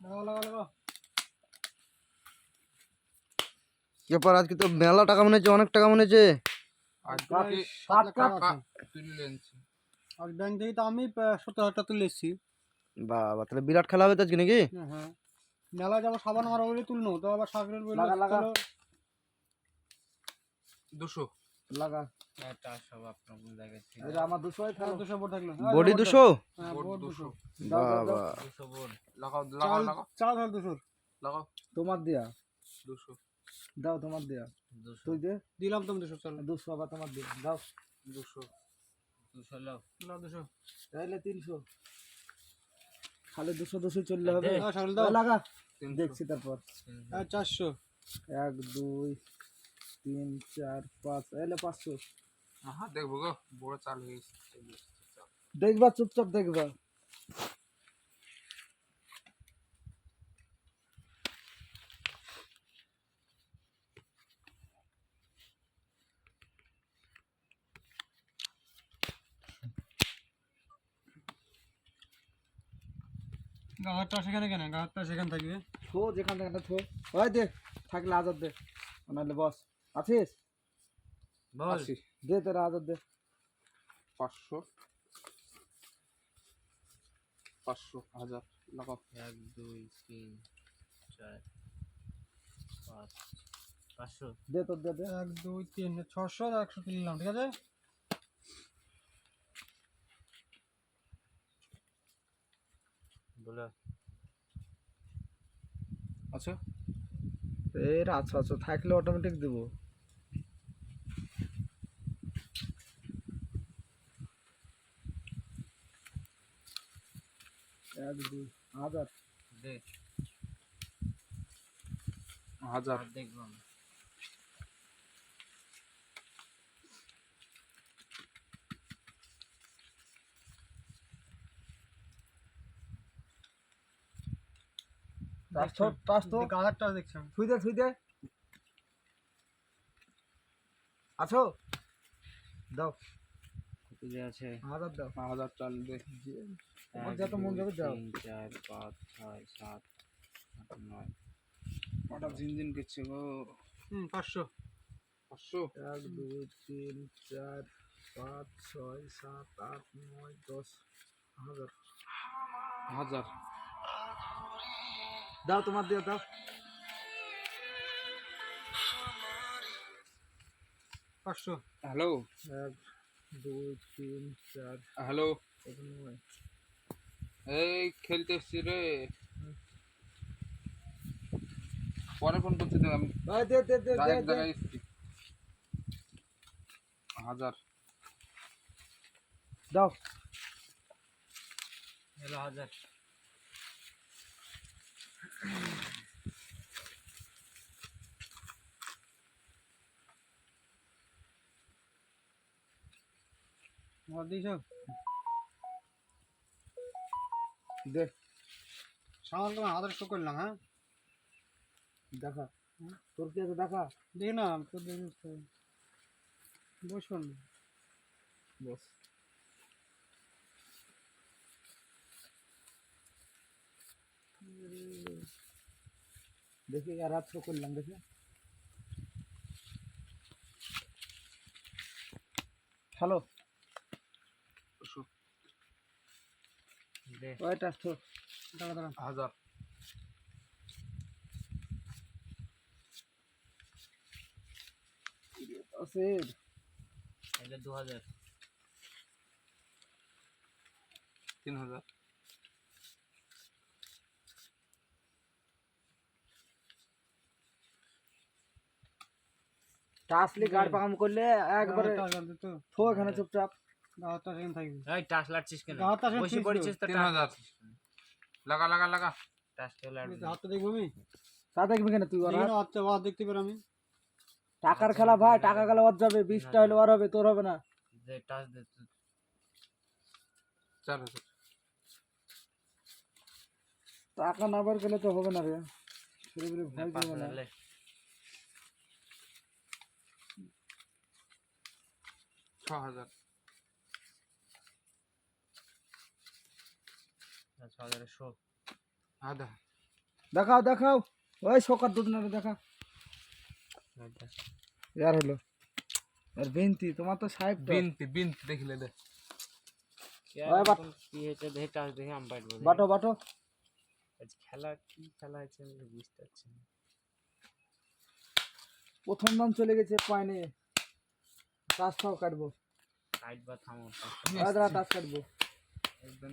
লাগাও লাগাও লাগাও। ব্যাপার আজকে তো মেলা টাকা মনে হচ্ছে অনেক টাকা মনে হচ্ছে। আজ ব্যাংক থেকে তো আমি সত্তর হাজার টাকা তুলে এসেছি বাবা তাহলে বিরাট খেলা হবে তো আজকে নাকি? হ্যাঁ হ্যাঁ। মেলা যাব সাবান মারা বলে তুলনো তো আবার বলে লাগা, লাগা। চলো। দুশো। লাগা। হ্যাঁ, দুশো বডি দুশো হ্যাঁ দুশো? দুশো। তোমার দিয়া। দাও তোমার দিয়া। দুশো। তুই দে। দিলাম তুমি দুশো চল। দুশো আবার তোমার দিয়া। দাও। দুশো। দুশো লাও। লাও দুশো। তাহলে তিনশো। খালি দুশো দুশো চললে হবে। হ্যাঁ লাগা। দেখছি তারপর। হ্যাঁ চারশো। এক দুই। তিন চার পাঁচ এলে পাঁচশো হ্যাঁ দেখব গো বড় চাল হয়ে গেছে দেখবা চুপচাপ দেখবা গাহারটা সেখানে কেন গাহারটা সেখানে থাকবে থো যেখান থেকে থো ওই দে থাকলে আজাদ দে নাহলে বস আছিস আশি দে তোরা আজাদ দে। পাঁচশো। পাঁচশো হাজার। লাগাও এক দুই তিন চার পাঁচ পাঁচশো। দে তোর দে দে। এক দুই তিন ছশো আর একশো তিন নিলাম ঠিক আছে? বলো। আচ্ছা। এর আচ্ছা আচ্ছা থাকলে অটোমেটিক দেবো। হাজার দে হাজার আর দেখব আমি। টাস তো টাস তো গাহারটা দেখছিলাম ছুই দে ছুই দে আছো দাও কত যে আছে হাজার দাও। হাজার চাল দে তোমার এক, যত মন যাবে দাও। তিন চার পাঁচ ছয় সাত আট নয়। কটা ঝিনঝিন করছে গো। হুম পাঁচশো। পাঁচশো? এক দুই তিন চার পাঁচ ছয় সাত আট নয় দশ। হাজার। হাজার। দাও তোমার দিয়ে দাও। পাঁচশো। হ্যালো? এক দুই তিন চার হ্যালো। এই খেলতে এসছি রে। পরে ফোন করছি আমি হাজার। দাও। হাজার। ঘর দিয়েছ দে সামান তোমার হাজার শো করলাম হ্যাঁ? দেখা। তোর কি আছে দেখা? দেখি না তো দেখি তো। বসুন বস। দেখি আর রাত্র করলাম দেখি। হ্যালো দুশো, দে ওইটা তো দাঁড়া দাঁড়া। হাজার। আছে এটা দু হাজার। তিন হাজার। টাসলি গাড় পাকাম করলে একবারে গাহারটা দিত থো এখানে চুপচাপ। গাহারটা সেখানে থাকবে? এই টাস লাটছিস কেন? গাহারটা বসে পড়েছিস তো তিন হাজার লাগা লাগা লাগা। টাস তো লাট দেখব আমি? তা দেখবি কেন তুই ওর আচ্ছা দেখতে পারি আমি। টাকার খেলা ভাই টাকা গেলে ওর যাবে বিশটা হলে ওর হবে তোর হবে না। টাস দে। টাকা না বার গেলে তো হবে না রে। ভয় না। ছ হাজার। না, আধা দেখাও দেখাও। ওই সকার দুধ নেবে দেখা। ইয়ার হলো। আর বিনতি তোমার তো সাহেব বিনতি বিনতি দেখিলে দে। বাট বাটো খেলা কি খেলা হয়েছে আমি বুঝতে পারছি না। প্রথম দাম চলে গেছে কাটবো। সাইড বা থামো কাটবো। একদম।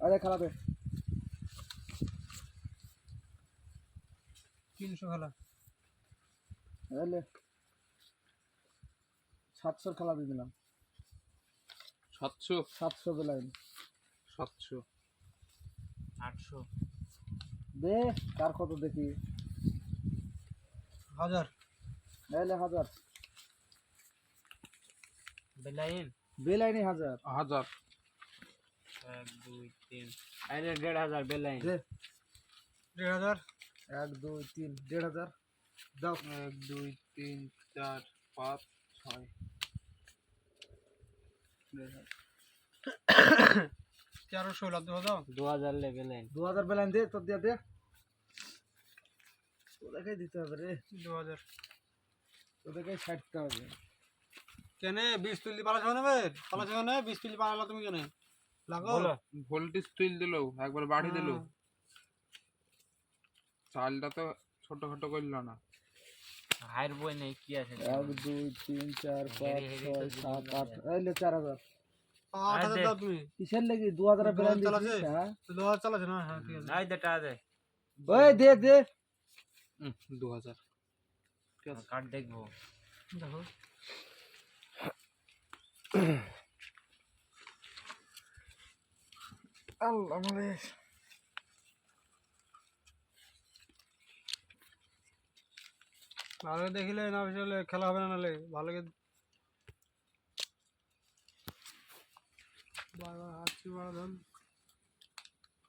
আরে খালাবে তিনশো খালা। তাহলে সাতশোর খালাবি দিলাম। সাতশো? সাতশো দিলাম। সাতশো। আটশো। দে তার কত দেখি? হাজার। তাহলে হাজার। বেলাইন। বেলাইনি হাজার। হাজার। এক দুই তিন। আরে দেড় হাজার বেলাইন দে। দেড় হাজার? এক দুই তিন দেড় হাজার। দাও। এক দুই তিন চার পাঁচ ছয়। তেরোশো লাভ দেবো দাও দু হাজার লে বেলাইন দু হাজার বেলাইন দে তোর দিয়া দে। তোদেরকেই দিতে হবে রে। দু হাজার। তোদেরকেই ছাড়তে হবে। কেনে? বিশ তুলি পালা যাবে নেবে? না বিশ তুলি পালা তুমি কেনে? লাগো বলো। ভোল্টেজ তুল দিল একবার বাড়ি দিল। চালটা তো ছোটখাটো করল না। হাইর বই নেই কি আছে? এক দুই তিন চার পাঁচ ছয় সাত আট। এলে চার হাজার। আট হাজার দাও তুমি। কিসের লেগে? দু হাজার হাজার চালাছে? হ্যাঁ? দু হাজার চালাচ্ছে না? হ্যাঁ ঠিক আছে। নাই দেটা আছে ওই দে দে। দু হাজার। কার্ড দেখব। দেখো। আল্লাহ malik. ভালো দেখিলে না বিশালে খেলা হবে না নাহলে, ভালো বারবার বড় ধন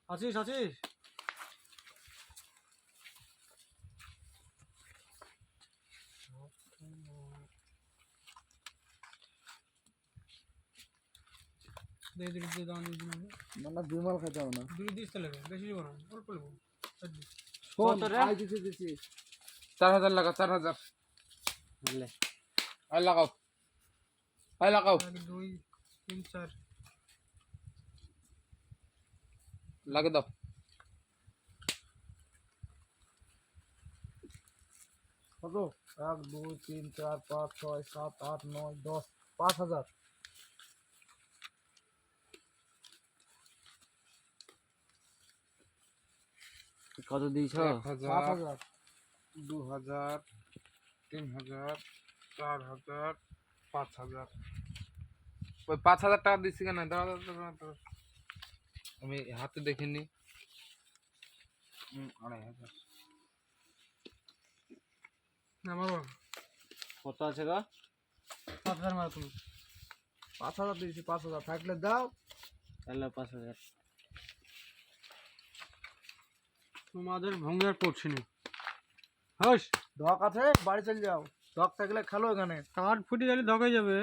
আছিস আছিস দে দিবি দে দাম দিবি মানে বিমল খাইতে হবে না। দুই দিস তাহলে বেশি দিব না অল্প নেব শোন কত রে? আই দিছি দিছি। চার হাজার লাগা চার হাজার। বুঝলে আয় লাগাও। আয় লাগাও। এক দুই তিন চার। লাগে দাও। কত? এক দুই তিন চার পাঁচ ছয় সাত আট নয় দশ পাঁচ হাজার। কত দিয়েছ? এক সাত হাজার হাজার দু হাজার তিন হাজার চার হাজার পাঁচ হাজার ওই পাঁচ হাজার টাকা দিচ্ছি কেন? দাঁড়া দাঁড়া, দাঁড়া, দাঁড়া। আমি হাতে দেখিনি। হুম, আড়াই হাজার। না মারো। কত আছে গো? সাত হাজার মারো তুমি। পাঁচ হাজার দিয়েছি পাঁচ হাজার থাকলে দাও। তাহলে পাঁচ হাজার তোমাদের ভঙ্গি আর পড়ছি না। হস। ধক আছে বাড়ি চলে যাও। ধক থাকলে খেলো এখানে। কার্ড ফুটে গেলে ধকে যাবে?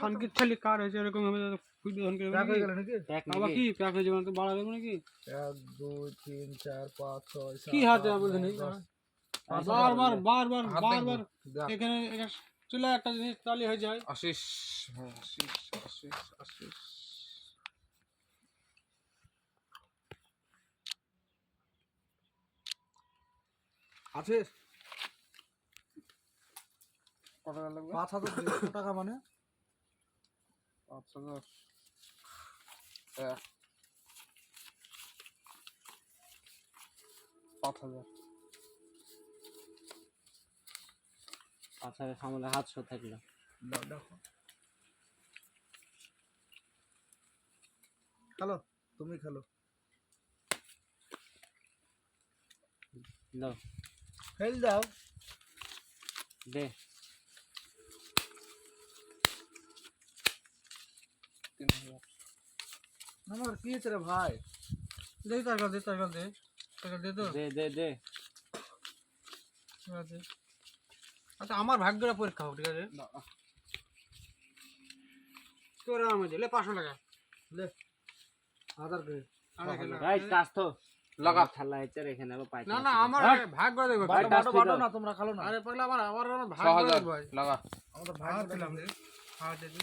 খানকির ছেলে কার হয়েছে? এরকম হবে ফুটে ধন করে প্যাক হয়ে গেল নাকি? প্যাক আবার নাকি কি প্যাক হয়ে যাবে না তো বাড়া দেবো নাকি এক দুই তিন চার পাঁচ ছয় সাত কি হাতে আট, বলতে নয়, নেই দশ। বারবার বারবার হাত বারবার দেখব। দেখ। এখানে এটা চলে একটা জিনিস তাহলে হয়ে যায়। আশিস হ্যাঁ আশিস আশিস আশিস। আছে? কত টাকা লাগবে? পাঁচ হাজার দেড়শো টাকা মানে? পাঁচ হাজার। পাঁচ হাজার। পাঁচ হাজার সামলে সাতশো থাকল। দাও, দেখো। খেলো তুমি খেলো। দাও। ফেল দাও দে তিন হাজার আমার কি হয়েছে রে ভাই দে টাকা দে টাকা দে টাকা দে তো দে দে দে টাকা দে আচ্ছা আমার ভাগ্যটা পরীক্ষা হোক ঠিক আছে না, তোর আমার দিলে পাঁচশো টাকা লে হাজার করে আড়াই কিলো। ভাই কাজ তো লাগা। ঠাল্লা হচ্ছে রেখে নেব পাই না না আমার ভাগ করে দেবো বাটো বাটো বাটো না তোমরা খালো না। আরে পাগলা আমার আমার আমার ভাগ করে দেবো ভাই। লাগা। আমাদের ভাগ ভাই দিলাম রে ভাগ দে দি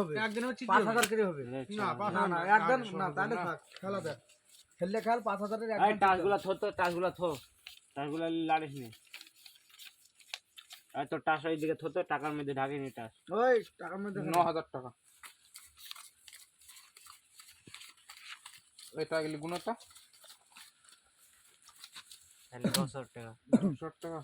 হবে। একদিন হবে পাঁচ হাজার করে হবে। না না না না, না তাহলে থাক খেলা দেখ। খেললে খেল পাঁচ হাজারের এই একদম থো তো টাচগুলা থো। টাচগুলা লাড়িস নি। আর তোর টাচ ওইদিকে থো তো টাকার মধ্যে ঢাকে নি টাচ। ওই টাকার মধ্যে ন হাজার টাকা। এটা গেলি গুণটা তাহলে দশ হাজার টাকা ষাট টাকা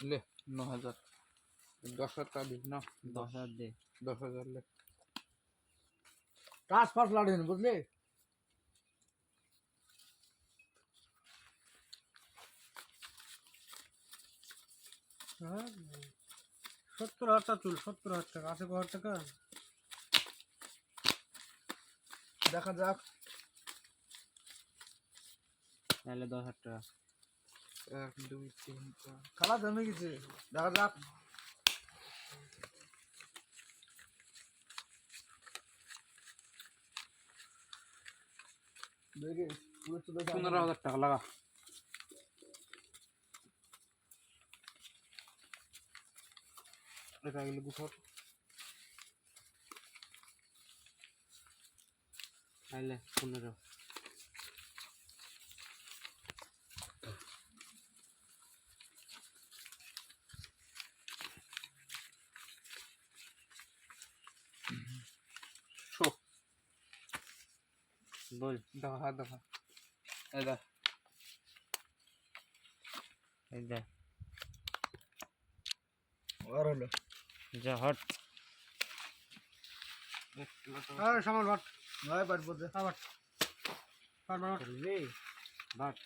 লে ন হাজার দশ হাজার টাকা দিস না দশ হাজার দে দশ হাজার লে টাচ ফাস হ্যাঁ, সত্তর হাজার টাকা চুল সত্তর হাজার টাকা ক হাজার টাকা। দেখা যাক। তাহলে দশ হাজার টাকা। এক দুই তিন চার। খেলা জমে গেছে। দেখা যাক। পনেরো হাজার টাকা লাগা। এটা গেলে গুছর তাহলে পনেরো বল দেখা হাত দেখা এই দেখ এই দে আর হলো যা হট। আরে সামান হট। নয় বাট বলতে। হট। ভাট বাট।